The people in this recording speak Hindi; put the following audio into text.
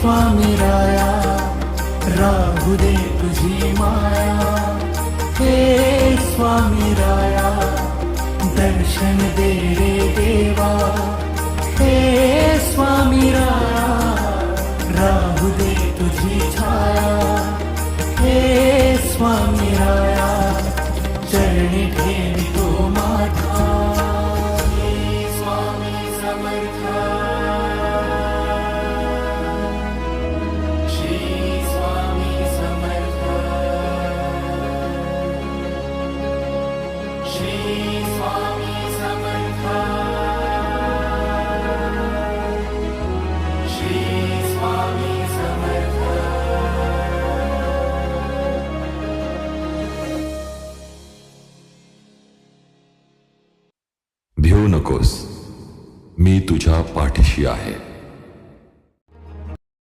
स्वामी राया, राहू दे तुझी माया। हे स्वामी राया, दर्शन दे रे देवा। हे स्वामी राया, राहू दे तुझी छाया। हे स्वामी राया, चरण चरणी ठेवितो माथा। स्वामी समर्था। भिवू नकोस मी तुझ्या पाठीशी आहे.